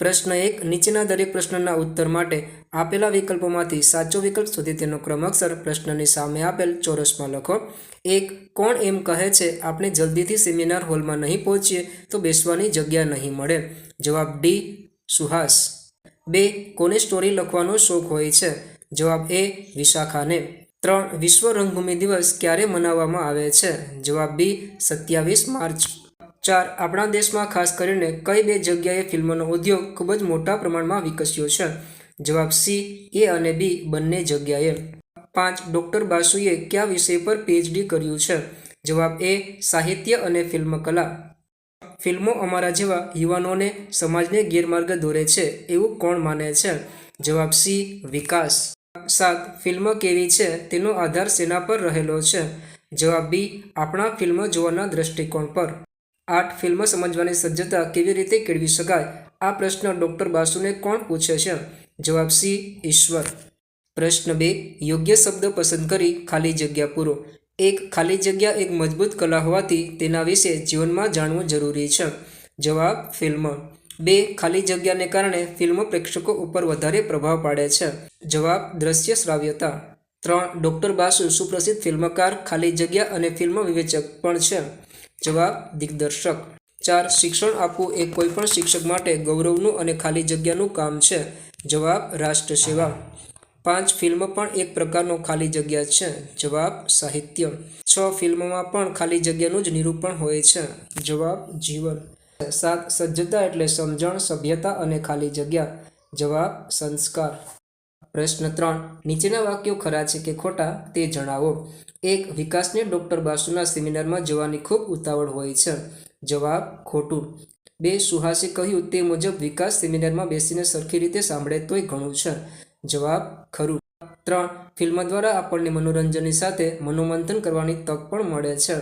પ્રશ્ન એક, નીચેના દરેક પ્રશ્નના ઉત્તર માટે આપેલા વિકલ્પોમાંથી સાચો વિકલ્પ શોધી તેનો ક્રમક્ષર પ્રશ્નની સામે આપેલ ચોરસમાં લખો. એક, કોણ એમ કહે છે, આપણે જલ્દીથી સેમિનાર હોલમાં નહીં પહોંચીએ તો બેસવાની જગ્યા નહીં મળે. જવાબ ડી, સુહાસ. બે, કોને સ્ટોરી લખવાનો શોખ હોય છે? જવાબ એ, વિશાખાને. ત્રણ, વિશ્વ રંગભૂમિ દિવસ ક્યારે મનાવવામાં આવે છે? જવાબ બી, સત્યાવીસ માર્ચ. ચાર આપણા દેશમાં ખાસ કરીને કઈ બે જગ્યાએ ફિલ્મનો ઉદ્યોગ ખૂબ જ મોટા પ્રમાણમાં વિકસ્યો છે. જવાબ સી, એ અને બી બંને જગ્યાએ. પાંચ, ડૉક્ટર બાસુએ કયા વિષય પર પીએચડી કર્યું છે? જવાબ એ, સાહિત્ય અને ફિલ્મ કલા ફિલ્મો અમારા જેવા યુવાનોને સમાજને ગેરમાર્ગે દોરે છે એવું કોણ માને છે? જવાબ સી, વિકાસ. સાત, ફિલ્મ કેવી છે તેનો આધાર સેના પર રહેલો છે. જવાબ બી, આપણા ફિલ્મ જોવાના દૃષ્ટિકોણ પર. આઠ ફિલ્મ સમજવાની સજ્જતા કેવી રીતે કેળવી શકાય? આ પ્રશ્ન ડૉક્ટર બાસુને કોણ પૂછે છે? જવાબ સી, ઈશ્વર. પ્રશ્ન બે, યોગ્ય શબ્દ પસંદ કરી ખાલી જગ્યા પૂરો. એક, ખાલી જગ્યા એક મજબૂત કલા હોવાથી તેના વિશે જીવનમાં જાણવું જરૂરી છે. જવાબ, ફિલ્મ. બે, ખાલી જગ્યાને કારણે ફિલ્મ પ્રેક્ષકો ઉપર વધારે પ્રભાવ પાડે છે. જવાબ, દ્રશ્ય શ્રાવ્યતા. ત્રણ, ડૉક્ટર બાસુ સુપ્રસિદ્ધ ફિલ્મકાર, ખાલી જગ્યા અને ફિલ્મ વિવેચક પણ છે. જવાબ દિગ્દર્શક. ચાર, શિક્ષણ આપવું એ કોઈપણ શિક્ષક માટે ગૌરવનું અને ખાલી જગ્યાનું કામ છે. જવાબ, રાષ્ટ્ર સેવા. પાંચ, ફિલ્મ પણ એક પ્રકારનો ખાલી જગ્યા છે. જવાબ, સાહિત્ય. છ, ફિલ્મમાં પણ ખાલી જગ્યાનું જ નિરૂપણ હોય છે. જવાબ, જીવન. સાત, સજ્જતા એટલે સમજણ, સભ્યતા અને ખાલી જગ્યા. જવાબ, સંસ્કાર. પ્રશ્ન ત્રણ. નીચેના વાક્યો ખરા છે કે ખોટા તે જણાવો. એક, વિકાસને ડૉક્ટર બાસુના સેમિનારમાં જવાની ખૂબ ઉતાવળ હોય છે. જવાબ, ખોટું. બે, સુહાસે કહ્યું તે મુજબ વિકાસ સેમિનારમાં બેસીને સરખી રીતે સાંભળે તોય ઘણું છે. જવાબ, ખરું. ત્રણ, ફિલ્મ દ્વારા આપણને મનોરંજનની સાથે મનોમંથન કરવાની તક પણ મળે છે.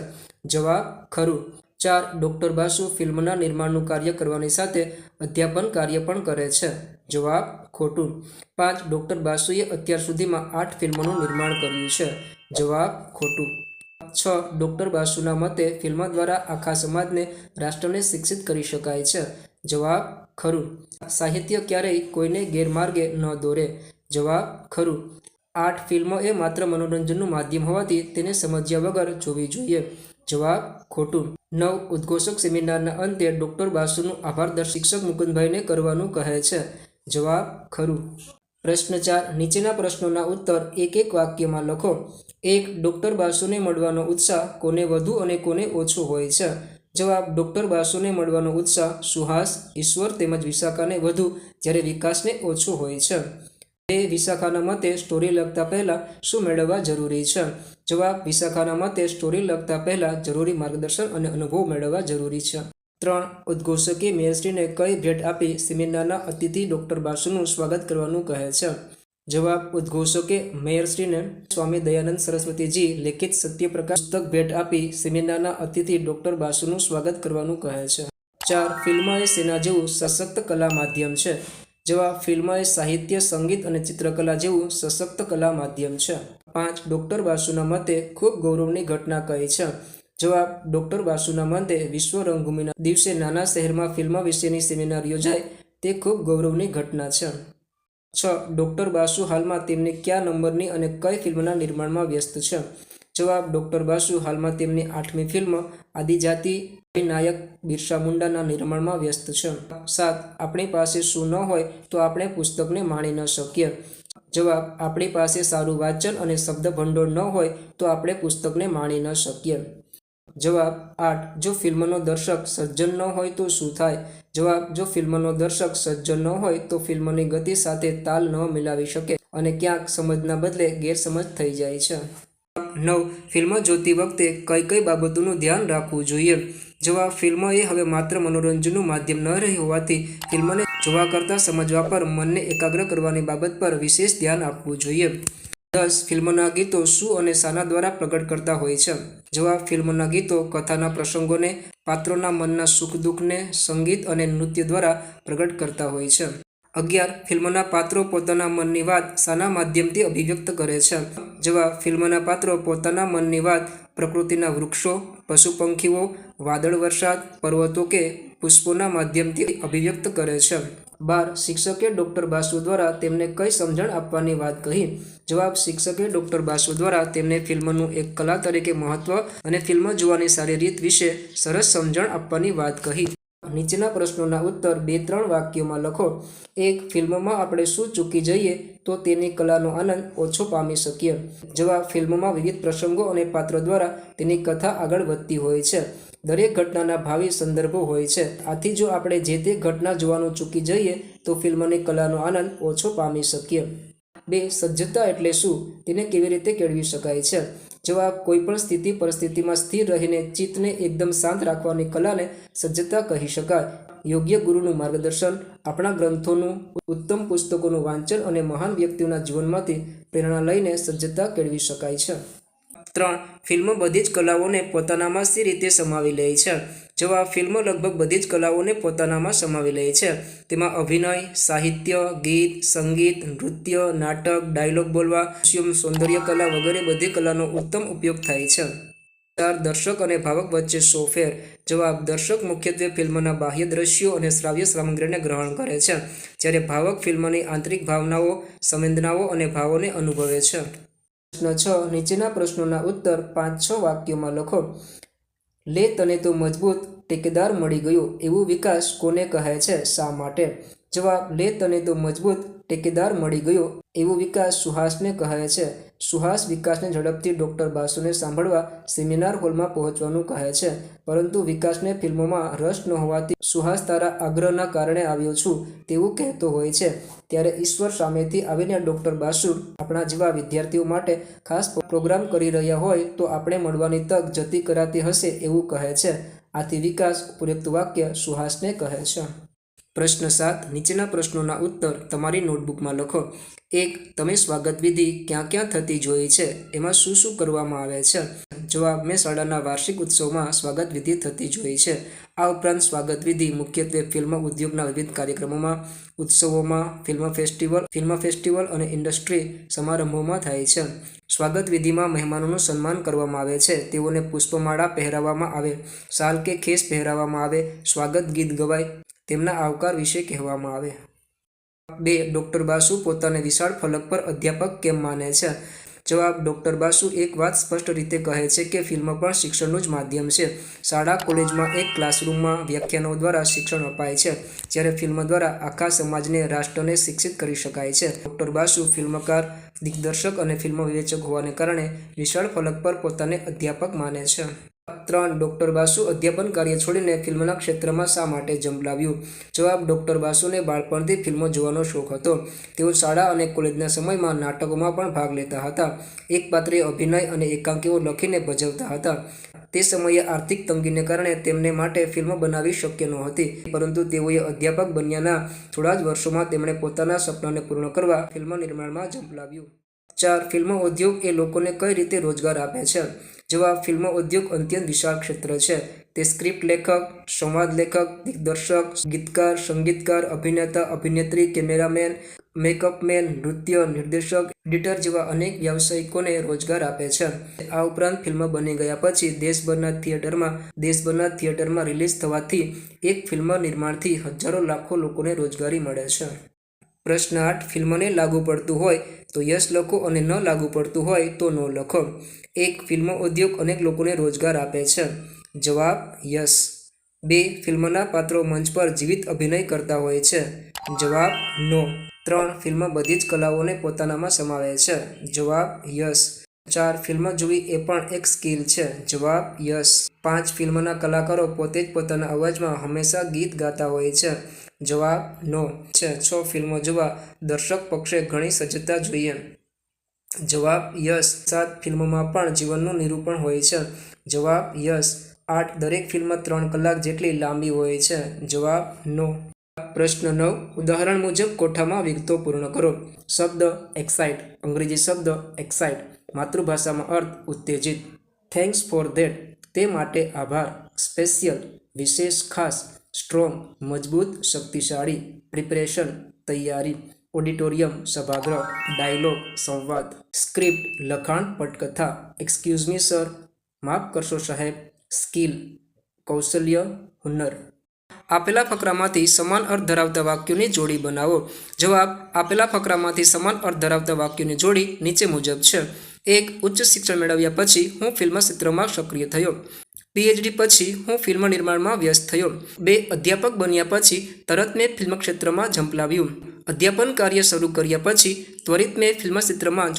જવાબ, ખરું. ચાર ડૉક્ટર બાસુ ફિલ્મના નિર્માણનું કાર્ય કરવાની સાથે અધ્યાપન કાર્ય પણ કરે છે. જવાબ, ખોટું. પાંચ, ડૉક્ટર બાસુએ અત્યાર સુધીમાં આઠ ફિલ્મોનું નિર્માણ કર્યું છે. જવાબ, ખોટું. છ, ડૉક્ટર બાસુના મતે ફિલ્મ દ્વારા આખા સમાજને, રાષ્ટ્રને શિક્ષિત કરી શકાય છે. જવાબ, ખરું. સાહિત્ય ક્યારેય કોઈને ગેરમાર્ગે ન દોરે. જવાબ, ખરું. આઠ ફિલ્મો એ માત્ર મનોરંજનનું માધ્યમ હોવાથી તેને સમજ્યા વગર જોવી જોઈએ. જવાબ ખોટું. નવ, ઉદ્ઘોષક સેમિનારના અંતે ડૉક્ટર બાસુનું આભાર. દર શિક્ષક મુકુંદભાઈને કરવાનું કહે છે. જવાબ ખરું. પ્રશ્ન ચાર, નીચેના પ્રશ્નોના ઉત્તર એક એક વાક્યમાં લખો. એક, ડૉક્ટર બાસુને મળવાનો ઉત્સાહ કોને વધુ અને કોને ઓછો હોય છે? જવાબ, ડૉક્ટર બાસુને મળવાનો ઉત્સાહ સુહાસ, ઈશ્વર તેમજ વિશાખાને વધુ, જ્યારે વિકાસને ઓછો હોય છે. બે વિશાખાના મતે સ્ટોરી લખતા પહેલાં શું મેળવવા જરૂરી છે? જવાબ, વિશાખાના મતે સ્ટોરી લખતા પહેલાં જરૂરી માર્ગદર્શન અને અનુભવ મેળવવા જરૂરી છે. ત્રણ, ઉદ્ઘોષકે મેયરશ્રીને કઈ ભેટ આપી સેમિનારના અતિથિ ડૉક્ટર બાસુનું સ્વાગત કરવાનું કહે છે? જવાબ, ઉદ્ઘોષકે મેયરશ્રીને સ્વામી દયાનંદ સરસ્વતીજી લેખિત સત્યપ્રકાશ પુસ્તક ભેટ આપી સેમિનારના અતિથિ ડૉક્ટર બાસુનું સ્વાગત કરવાનું કહે છે. ચાર, ફિલ્મ એ સેના જેવું સશક્ત કલા માધ્યમ છે. જવાબ ફિલ્મ એ સાહિત્ય, સંગીત અને ચિત્રકલા જેવું સશક્ત કલા માધ્યમ છે. પાંચ, ડૉક્ટર બાસુના મતે ખૂબ ગૌરવની ઘટના કહી છે. જવાબ, ડૉક્ટર બાસુના મતે વિશ્વ રંગભૂમિના દિવસે નાના શહેરમાં ફિલ્મ વિશેની સેમિનાર યોજાય, તે ખૂબ ગૌરવની ઘટના છે. છ, ડૉક્ટર બાસુ હાલમાં તેમની કયા નંબરની અને કઈ ફિલ્મના નિર્માણમાં વ્યસ્ત છે? જવાબ, ડૉક્ટર બાસુ હાલમાં તેમની આઠમી ફિલ્મ આદિજાતિ નાયક બિરસા મુંડાના નિર્માણમાં વ્યસ્ત છે. સાત, આપણી પાસે શું ન હોય તો આપણે પુસ્તકને માણી ન શકીએ. જવાબ, આપણી પાસે સારું વાંચન અને શબ્દ ભંડોળ ન હોય તો આપણે પુસ્તકને માણી ન શકીએ. જવાબ, આઠ, જો ફિલ્મનો દર્શક સજ્જન ન હોય તો શું થાય? જવાબ, જો ફિલ્મનો દર્શક સજ્જન ન હોય તો ફિલ્મની ગતિ સાથે તાલ ન મિલાવી શકે અને ક્યાંક સમજના બદલે ગેરસમજ થઈ જાય છે. નવ, ફિલ્મ જોતી વખતે કઈ કઈ બાબતોનું ધ્યાન રાખવું જોઈએ? જવાબ ફિલ્મ એ હવે માત્ર મનોરંજનનું માધ્યમ ન રહી હોવાથી ફિલ્મને જોવા કરતાં સમજવા પર મનને એકાગ્ર કરવાની બાબત પર વિશેષ ધ્યાન આપવું જોઈએ. દસ ફિલ્મના ગીતો શું અને શાના દ્વારા પ્રગટ કરતા હોય છે? જેવા ફિલ્મના ગીતો, કથાના પ્રસંગોને, પાત્રોના મનના સુખ દુઃખને, સંગીત અને નૃત્ય દ્વારા પ્રગટ કરતા હોય છે. અગિયાર ફિલ્મના પાત્રો પોતાના મનની વાત શાના માધ્યમથી અભિવ્યક્ત કરે છે. જેવા ફિલ્મના પાત્રો પોતાના મનની વાત પ્રકૃતિના વૃક્ષો, પશુ પંખીઓ વાદળ વરસાદ, પર્વતો કે પુષ્પોના માધ્યમથી અભિવ્યક્ત કરે છે. બાર, શિક્ષકે ડૉક્ટર બાસુ દ્વારા તેમને કઈ સમજણ આપવાની વાત કહી? જવાબ, શિક્ષકે ડૉક્ટર બાસુ દ્વારા તેમને ફિલ્મનું એક કલા તરીકે મહત્વ અને ફિલ્મ જોવાની સારી રીત વિશે સરસ સમજણ આપવાની વાત કહી. નીચેના પ્રશ્નોના ઉત્તર બે ત્રણ વાક્યોમાં લખો. એક, ફિલ્મમાં આપણે શું ચૂકી જઈએ તો તેની કલાનો આનંદ ઓછો પામી શકીએ. જવાબ, ફિલ્મમાં વિવિધ પ્રસંગો અને પાત્રો દ્વારા તેની કથા આગળ વધતી હોય છે. દરેક ઘટનાના ભાવિ સંદર્ભો હોય છે. આથી જો આપણે જે તે ઘટના જોવાનું ચૂકી જઈએ, તો ફિલ્મની કલાનો આનંદ ઓછો પામી શકીએ. બે, સજ્જતા એટલે શું? તેને કેવી રીતે કેળવી શકાય છે? જેવા કોઈપણ સ્થિતિ પરિસ્થિતિમાં સ્થિર રહીને ચિત્તને એકદમ શાંત રાખવાની કલાને સજ્જતા કહી શકાય. યોગ્ય ગુરુનું માર્ગદર્શન, આપણા ગ્રંથોનું ઉત્તમ પુસ્તકોનું વાંચન અને મહાન વ્યક્તિઓના જીવનમાંથી પ્રેરણા લઈને સજ્જતા કેળવી શકાય છે. ત્રણ ફિલ્મો બધી જ કલાઓને પોતાનામાં સી રીતે સમાવી લે છે. જવાબ ફિલ્મો લગભગ બધી જ કલાઓને પોતાનામાં સમાવી લે છે. તેમાં અભિનય, સાહિત્ય, ગીત, સંગીત, નૃત્ય, નાટક, ડાયલોગ બોલવા કોસ્ચ્યુમ સૌંદર્ય કલા વગેરે બધી કલાનો ઉત્તમ ઉપયોગ થાય છે. ચાર દર્શક અને ભાવક વચ્ચે સોફેર જવાબ દર્શક મુખ્યત્વે ફિલ્મના બાહ્ય દ્રશ્યો અને શ્રાવ્ય સામગ્રીને ગ્રહણ કરે છે, જ્યારે ભાવક ફિલ્મની આંતરિક ભાવનાઓ, સંવેદનાઓ અને ભાવોને અનુભવે છે. પ્રશ્ન છ, નીચેના પ્રશ્નોના ઉત્તર પાંચ છ વાક્યોમાં લખો. લે તને તો મજબૂત ટેકેદાર મળી ગયો, એવું વિકાસ કોને કહે છે, શા માટે? જવાબ, લે તને તો મજબૂત ટેકેદાર મળી ગયો એવો વિકાસ સુહાસને કહે છે. સુહાસ વિકાસને ઝડપથી ડૉક્ટર બાસુને સાંભળવા સેમિનાર હોલમાં પહોંચવાનું કહે છે. પરંતુ વિકાસને ફિલ્મોમાં રસ ન હોવાથી સુહાસ તારા આગ્રહના કારણે આવ્યો છું તેવું કહેતો હોય છે. ત્યારે ઈશ્વર સામેથી આવીને ડૉક્ટર બાસુ આપણા જેવા વિદ્યાર્થીઓ માટે ખાસ પ્રોગ્રામ કરી રહ્યા હોય તો આપણે મળવાની તક જતી કરાતી હશે એવું કહે છે. આથી વિકાસ ઉપરોક્ત વાક્ય સુહાસને કહે છે. પ્રશ્ન સાત, નીચેના પ્રશ્નોના ઉત્તર તમારી નોટબુકમાં લખો. એક, તમે સ્વાગત વિધિ ક્યાં ક્યાં થતી જોઈ છે? એમાં શું શું કરવામાં આવે છે? જવાબ, મેં શાળાના વાર્ષિક ઉત્સવમાં સ્વાગત વિધિ થતી જોઈ છે. આ ઉપરાંત સ્વાગત વિધિ મુખ્યત્વે ફિલ્મ ઉદ્યોગના વિવિધ કાર્યક્રમોમાં, ઉત્સવોમાં, ફિલ્મ ફેસ્ટિવલ ફિલ્મ ફેસ્ટિવલ અને ઇન્ડસ્ટ્રી સમારંભોમાં થાય છે. સ્વાગત વિધિમાં મહેમાનોનું સન્માન કરવામાં આવે છે. તેઓને પુષ્પમાળા પહેરાવવામાં આવે શાલ કે ખેસ પહેરાવવામાં આવે, સ્વાગત ગીત ગવાય તેમના આવકાર વિશે કહેવામાં આવે. બે, ડૉક્ટર બાસુ પોતાને વિશાળ ફલક પર અધ્યાપક કેમ માને છે? જવાબ, ડૉક્ટર બાસુ એક વાત સ્પષ્ટ રીતે કહે છે કે ફિલ્મ પણ શિક્ષણનું જ માધ્યમ છે. શાળા, કોલેજમાં એક ક્લાસરૂમમાં વ્યાખ્યાનો દ્વારા શિક્ષણ અપાય છે, જ્યારે ફિલ્મ દ્વારા આખા સમાજને, રાષ્ટ્રને શિક્ષિત કરી શકાય છે. ડૉક્ટર બાસુ ફિલ્મકાર, દિગ્દર્શક અને ફિલ્મ વિવેચક હોવાને કારણે વિશાળ ફલક પર પોતાને અધ્યાપક માને છે. ત્રણ ડૉક્ટર બાસુ અધ્યાપન કાર્ય છોડીને ફિલ્મના ક્ષેત્રમાં શા માટે જંપલાવ્યું જવાબ, ડૉક્ટર બાસુને બાળપણથી ફિલ્મો જોવાનો શોખ હતો. તેઓ શાળા અને કોલેજના સમયમાં નાટકોમાં પણ ભાગ લેતા હતા. એક પાત્રે અભિનય અને એકાંકીઓ લખીને ભજવતા હતા. તે સમયે આર્થિક તંગીને કારણે તેમને માટે ફિલ્મ બનાવી શક્ય નહોતી. પરંતુ તેઓએ અધ્યાપક બન્યાના થોડા જ વર્ષોમાં તેમણે પોતાના સપનાને પૂર્ણ કરવા ફિલ્મ નિર્માણમાં જંપલાવ્યું ચાર ફિલ્મ ઉદ્યોગ એ લોકોને કઈ રીતે રોજગાર આપે છે? જવાબ ફિલ્મ ઉદ્યોગ અત્યંત વિશાળ ક્ષેત્ર છે. તે સ્ક્રિપ્ટ લેખક, સંવાદ લેખક, દિગ્દર્શક, ગીતકાર, સંગીતકાર, અભિનેતા, અભિનેત્રી, કેમેરામેન, મેકઅપમેન, નૃત્ય નિર્દેશક, એડિટર જેવા અનેક વ્યાવસાયિકોને રોજગાર આપે છે. આ ઉપરાંત ફિલ્મ બની ગયા પછી દેશભરના થિયેટરમાં દેશભરના થિયેટરમાં રિલીઝ થવાથી એક ફિલ્મ નિર્માણથી હજારો લાખો લોકોને રોજગારી મળે છે. પ્રશ્ન આઠ, ફિલ્મને લાગુ પડતું હોય તો યસ લખો અને ન લાગુ પડતું હોય તો નો લખો. એક ફિલ્મ ઉદ્યોગ અનેક લોકોને રોજગાર આપે છે. જવાબ યસ બે, ફિલ્મના પાત્રો મંચ પર જીવિત અભિનય કરતા હોય છે. જવાબ, નો. ત્રણ, ફિલ્મ બધી જ કલાઓને પોતાનામાં સમાવે છે. જવાબ યસ ચાર ફિલ્મ જોવી એ પણ એક સ્કિલ છે. જવાબ, યસ. પાંચ ફિલ્મના કલાકારો પોતે જ પોતાના અવાજમાં હંમેશા ગીત ગાતા હોય છે. જવાબ, નો. છે. છ ફિલ્મો જોવા દર્શક પક્ષે ઘણી સજ્જતા જોઈએ. જવાબ, યસ. સાત ફિલ્મોમાં પણ જીવનનું નિરૂપણ હોય છે. જવાબ, યસ. આઠ દરેક ફિલ્મ ત્રણ કલાક જેટલી લાંબી હોય છે. જવાબ, નો. પ્રશ્ન નવ. ઉદાહરણ મુજબ, કોઠામાં વિગતો પૂર્ણ કરો. શબ્દ એક્સાઇટ અંગ્રેજી શબ્દ એક્સાઇટ માતૃભાષામાં અર્થ ઉત્તેજિત. થેન્ક્સ ફોર ધેટ તે માટે આભાર. સ્પેશિયલ વિશેષ, ખાસ સ્ટ્રોંગ મજબૂત, શક્તિશાળી. પ્રિપરેશન તૈયારી. ઓડિટોરિયમ સભાગૃહ. ડાયલોગ સંવાદ. સ્ક્રિપ્ટ લખાણ, પટકથા. એક્સક્યુઝ મી સર માફ કરશો, સાહેબ. સ્કિલ કૌશલ્ય, હુનર. આપેલા ફકરામાંથી સમાન અર્થ ધરાવતા વાક્યોની જોડી બનાવો. જવાબ, આપેલા ફકરામાંથી સમાન અર્થ ધરાવતા વાક્યોની જોડી નીચે મુજબ છે. એક ઉચ્ચ શિક્ષણ મેળવ્યા પછી હું ફિલ્મ ક્ષેત્રમાં સક્રિય થયો. પીએચડી પછી હું ફિલ્મ નિર્માણમાં વ્યસ્ત થયો. બે અધ્યાપક બન્યા પછી તરત મેં ફિલ્મ ક્ષેત્રમાં ઝંપલાવ્યું. અધ્યાપન કાર્ય શરૂ કર્યા પછી ત્વરિત મેં ફિલ્મ ક્ષેત્રમાં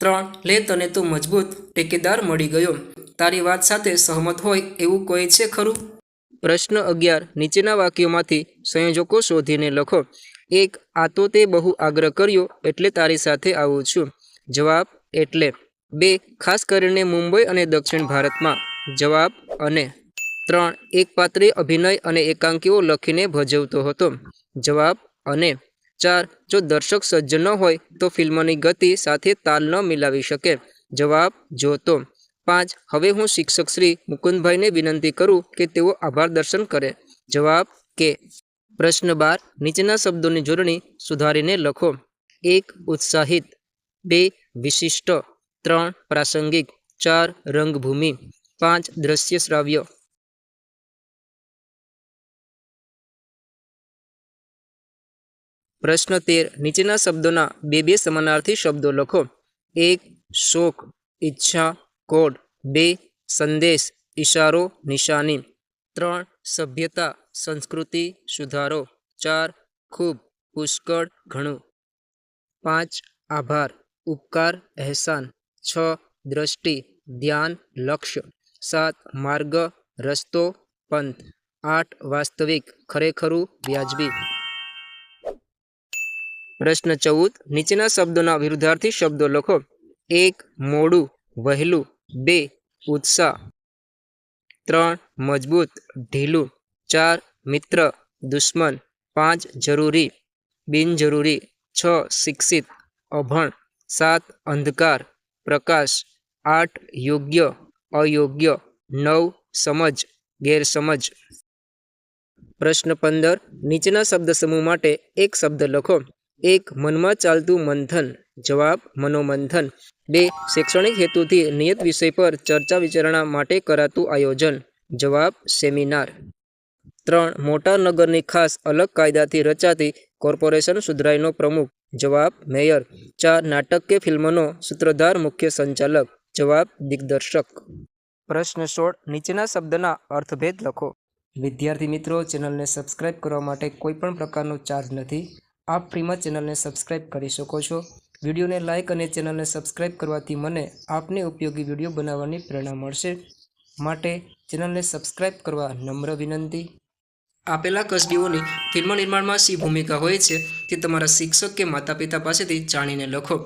ત્રણ લે તને તો મજબૂત, ટેકેદાર મળી ગયો. તારી વાત સાથે સહમત હોય એવું કોઈ છે ખરું? પ્રશ્ન અગિયાર, નીચેના વાક્યોમાંથી સંયોજકો શોધીને લખો. એક, આ તો તે બહુ આગ્રહ કર્યો, એટલે તારી સાથે આવું છું. જવાબ એટલે બે, ખાસ કરીને મુંબઈ અને દક્ષિણ ભારતમાં. જવાબ અને. ત્રણ, એક પાત્રે અભિનય અને એકાંકીઓ લખીને ભજવતો હતો. જવાબ અને. ચાર, જો દર્શક સજ્જ ન હોય તો ફિલ્મની ગતિ સાથે તાલ ન મિલાવી શકે. જવાબ જોતો. પાંચ, હવે હું શિક્ષક શ્રી મુકુંદભાઈને વિનંતી કરું કે તેઓ આભાર દર્શન કરે. જવાબ કે. પ્રશ્ન બાર, નીચેના શબ્દોની જોડણી સુધારીને લખો. એક, ઉત્સાહિત. બે વિશિષ્ટ ત્રણ પ્રાસંગિક ચાર રંગભૂમિ, પાંચ દ્રશ્ય શ્રાવ્ય. પ્રશ્ન તેર. નીચેના શબ્દોના બે બે સમાનાર્થી શબ્દો લખો. એક, શોક, ઈચ્છા, કોડ. બે, સંદેશ ઇશારો નિશાની. ત્રણ, સભ્યતા, સંસ્કૃતિ, સુધારો. ચાર, ખૂબ, પુષ્કળ, ઘણું. પાંચ, આભાર. ઉપકાર, અહેસાન. છ, દ્રષ્ટિ, ધ્યાન, લક્ષ્ય. સાત, માર્ગ, રસ્તો, પંથ. આઠ, વાસ્તવિક, ખરેખરું વ્યાજબી. પ્રશ્ન ચૌદ, નીચેના શબ્દોના વિરુદ્ધાર્થી શબ્દો લખો. એક, મોડું. વહેલું. બે, ઉત્સાહ. ત્રણ, મજબૂત. ઢીલું. ચાર, મિત્ર. દુશ્મન. પાંચ, જરૂરી. બિનજરૂરી. છ, શિક્ષિત. અભણ. સાત, અંધકાર, પ્રકાશ, આઠ, યોગ્ય, અયોગ્ય, નવ, સમજ, ગેરસમજ. પ્રશ્ન પંદર, નીચેના શબ્દ સમૂહ માટે એક શબ્દ લખો. એક, મનમાં ચાલતું મંથન. જવાબ, મનોમંથન. બે, શૈક્ષણિક હેતુથી નિયત વિષય પર ચર્ચા વિચારણા માટે કરાતું આયોજન. જવાબ, સેમિનાર. ત્રણ, મોટા નગરની ખાસ અલગ કાયદાથી રચાતી કોર્પોરેશન સુધરાઈનો પ્રમુખ. જવાબ, મેયર ચાર નાટક કે ફિલ્મનો સૂત્રધાર મુખ્ય સંચાલક. જવાબ, દિગ્દર્શક. પ્રશ્ન સોળ, નીચેના શબ્દના અર્થભેદ લખો. વિદ્યાર્થી મિત્રો, ચેનલને સબસ્ક્રાઇબ કરવા માટે કોઈપણ પ્રકારનો ચાર્જ નથી. આપ ફ્રીમાં ચેનલને સબસ્ક્રાઇબ કરી શકો છો. વિડીયોને લાઇક અને ચેનલને સબસ્ક્રાઇબ કરવાથી મને આપને ઉપયોગી વીડિયો બનાવવાની પ્રેરણા મળશે. માટે ચેનલને સબસ્ક્રાઇબ કરવા નમ્ર વિનંતી. આપેલા કસબીઓની ફિલ્મ નિર્માણમાં શી ભૂમિકા હોય છે તે તમારા શિક્ષક કે માતા પિતા પાસેથી જાણીને લખો.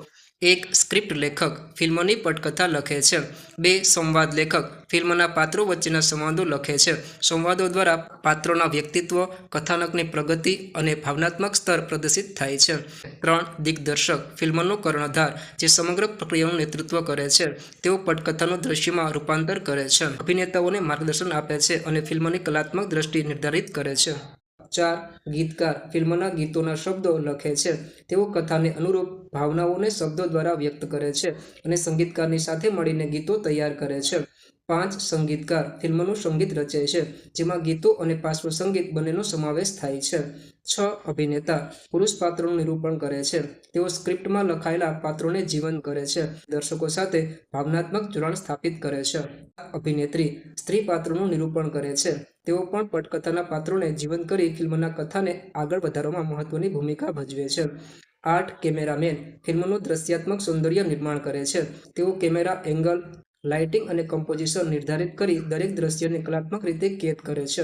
એક સ્ક્રિપ્ટ લેખક, ફિલ્મની પટકથા લખે છે. બે સંવાદ લેખક, ફિલ્મના પાત્રો વચ્ચેના સંવાદો લખે છે. સંવાદો દ્વારા પાત્રોના વ્યક્તિત્વ, કથાનકની પ્રગતિ અને ભાવનાત્મક સ્તર પ્રદર્શિત થાય છે. ત્રણ દિગ્દર્શક, ફિલ્મનો કર્ણધાર, જે સમગ્ર પ્રક્રિયાનું નેતૃત્વ કરે છે. તેઓ પટકથાનું દ્રશ્યમાં રૂપાંતર કરે છે. અભિનેતાઓને માર્ગદર્શન આપે છે અને ફિલ્મની કલાત્મક દ્રષ્ટિ નિર્ધારિત કરે છે. ચાર ગીતકાર ફિલ્મના ગીતોના શબ્દો લખે છે. તેઓ કથાને અનુરૂપ ભાવનાઓને શબ્દો દ્વારા વ્યક્ત કરે છે અને સંગીતકારની સાથે મળીને ગીતો તૈયાર કરે છે. પાંચ સંગીતકાર ફિલ્મનું સંગીત રચે છે, જેમાં ગીતો અને પાર્શ્વ સંગીત બંનેનો સમાવેશ થાય છે. છ અભિનેતા પુરુષ પાત્રોનું નિરૂપણ કરે છે. તેઓ સ્ક્રિપ્ટમાં લખાયેલા પાત્રોને જીવંત કરે છે. દર્શકો સાથે ભાવનાત્મક જોડાણ સ્થાપિત કરે છે. અભિનેત્રી સ્ત્રી પાત્રોનું નિરૂપણ કરે છે. તેઓ પણ પટકથાના પાત્રોને જીવંત કરી ફિલ્મના કથાને આગળ વધારવામાં મહત્વની ભૂમિકા ભજવે છે. આઠ કેમેરામેન ફિલ્મનું દ્રશ્યાત્મક સૌંદર્ય નિર્માણ કરે છે. તેઓ કેમેરા એંગલ લાઇટિંગ અને કમ્પોઝિશન નિર્ધારિત કરી દરેક દ્રશ્યને કલાત્મક રીતે કેદ કરે છે.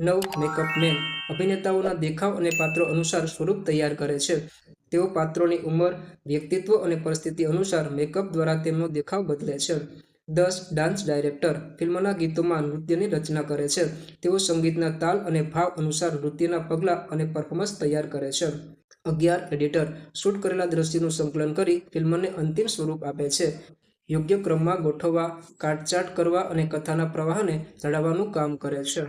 નવ, મેકઅપ મેન. અભિનેતાઓના દેખાવ અને પાત્રો અનુસાર સ્વરૂપ તૈયાર કરે છે. તેઓ પાત્રોની ઉંમર, વ્યક્તિત્વ અને પરિસ્થિતિ અનુસાર મેકઅપ દ્વારા તેમનો દેખાવ બદલે છે. દસ, ડાન્સ ડાયરેક્ટર. ફિલ્મના ગીતોમાં નૃત્યની રચના કરે છે. તેઓ સંગીતના તાલ અને ભાવ અનુસાર નૃત્યના પગલાં અને પરફોર્મન્સ તૈયાર કરે છે. અગિયાર, એડિટર. શૂટ કરેલા દ્રશ્યનું સંકલન કરી ફિલ્મને અંતિમ સ્વરૂપ આપે છે. યોગ્ય ક્રમમાં ગોઠવવા, કાટચાટ કરવા અને કથાના પ્રવાહને ચડાવવાનું કામ કરે છે.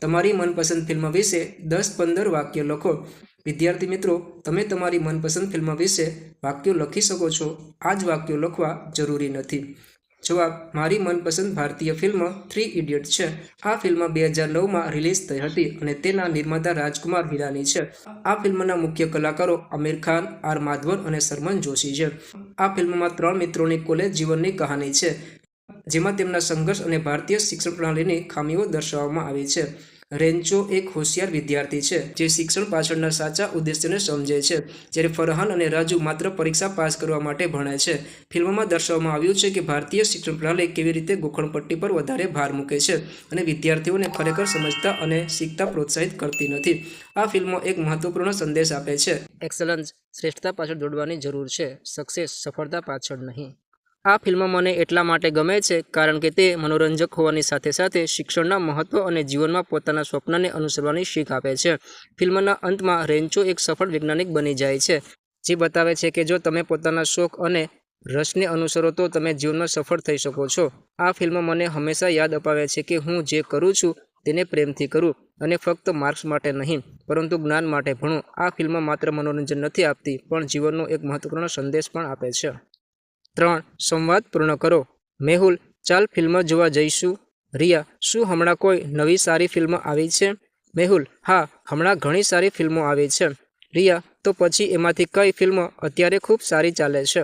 તમારી મનપસંદ ફિલ્મ વિશે દસ પંદર વાક્ય લખો. વિદ્યાર્થી મિત્રો, તમે તમારી મનપસંદ ફિલ્મ વિશે વાક્યો લખી શકો છો. આ જ વાક્યો લખવા જરૂરી નથી. જવાબ, મારી મનપસંદ ભારતીય ફિલ્મ થ્રી ઇડિયટ છે. આ ફિલ્મ બે હજાર નવમાં રિલીઝ થઈ હતી અને તેના નિર્માતા રાજકુમાર હિરાની છે. આ ફિલ્મના મુખ્ય કલાકારો આમિર ખાન, આર માધવન અને સરમન જોશી છે. આ ફિલ્મમાં ત્રણ મિત્રોની કોલેજ જીવનની કહાની છે, જેમાં તેમના સંઘર્ષ અને ભારતીય શિક્ષણ પ્રણાલીની ખામીઓ દર્શાવવામાં આવી છે. રેન્ચો એક હોશિયાર વિદ્યાર્થી છે, જે શિક્ષણ પાછળના સાચા ઉદ્દેશ્યને સમજે છે, જ્યારે ફરહાન અને રાજુ માત્ર પરીક્ષા પાસ કરવા માટે ભણે છે. ફિલ્મમાં દર્શાવવામાં આવ્યું છે કે ભારતીય શિક્ષણ પ્રણાલી કેવી રીતે ગોખણપટ્ટી પર વધારે ભાર મૂકે છે અને વિદ્યાર્થીઓને ખરેખર સમજતા અને શીખતા પ્રોત્સાહિત કરતી નથી. આ ફિલ્મો એક મહત્વપૂર્ણ સંદેશ આપે છે. એક્સલન્સ શ્રેષ્ઠતા પાછળ દોડવાની જરૂર છે. સક્સેસ સફળતા પાછળ નહીં. આ ફિલ્મ મને એટલા માટે ગમે છે કારણ કે તે મનોરંજક હોવાની સાથે સાથે શિક્ષણના મહત્વ અને જીવનમાં પોતાના સ્વપ્નને અનુસરવાની શીખ આપે છે. ફિલ્મના અંતમાં રેન્ચો એક સફળ વૈજ્ઞાનિક બની જાય છે, જે બતાવે છે કે જો તમે પોતાના શોખ અને રસને અનુસરો તો તમે જીવનમાં સફળ થઈ શકો છો. આ ફિલ્મ મને હંમેશા યાદ અપાવે છે કે હું જે કરું છું તેને પ્રેમથી કરું અને ફક્ત માર્ક્સ માટે નહીં, પરંતુ જ્ઞાન માટે ભણું. આ ફિલ્મ માત્ર મનોરંજન નથી આપતી, પણ જીવનનો એક મહત્વપૂર્ણ સંદેશ પણ આપે છે. ત્રણ, સંવાદ પૂર્ણ કરો. મેહુલ, ચાલ ફિલ્મ જોવા જઈશું. રિયા, શું હમણાં કોઈ નવી સારી ફિલ્મ આવી છે? મેહુલ, હા, હમણાં ઘણી સારી ફિલ્મો આવી છે. રિયા, તો પછી એમાંથી કઈ ફિલ્મ અત્યારે ખૂબ સારી ચાલે છે?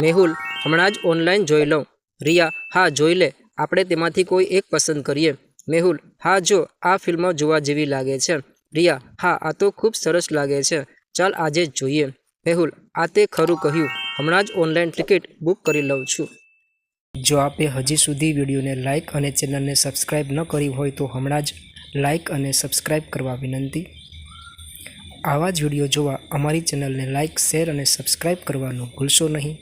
મેહુલ, હમણાં જ ઓનલાઈન જોઈ લઉં. રિયા, હા, જોઈ લે, આપણે તેમાંથી કોઈ એક પસંદ કરીએ. મેહુલ, હા, જો, આ ફિલ્મ જોવા જેવી લાગે છે. રિયા, હા, આ તો ખૂબ સરસ લાગે છે. ચાલ આજે જ જોઈએ. મેહુલ, આ તે ખરું કહ્યું. હમણાં જ ઓનલાઈન ટિકિટ બુક કરી લઉં છું. જો આપે હજી સુધી વિડીયોને લાઇક અને ચેનલને સબસ્ક્રાઈબ ન કરી હોય તો હમણાં જ લાઇક અને સબસ્ક્રાઈબ કરવા વિનંતી. આવા જ વીડિયો જોવા અમારી ચેનલને લાઇક શેર અને સબસ્ક્રાઈબ કરવાનું ભૂલશો નહીં.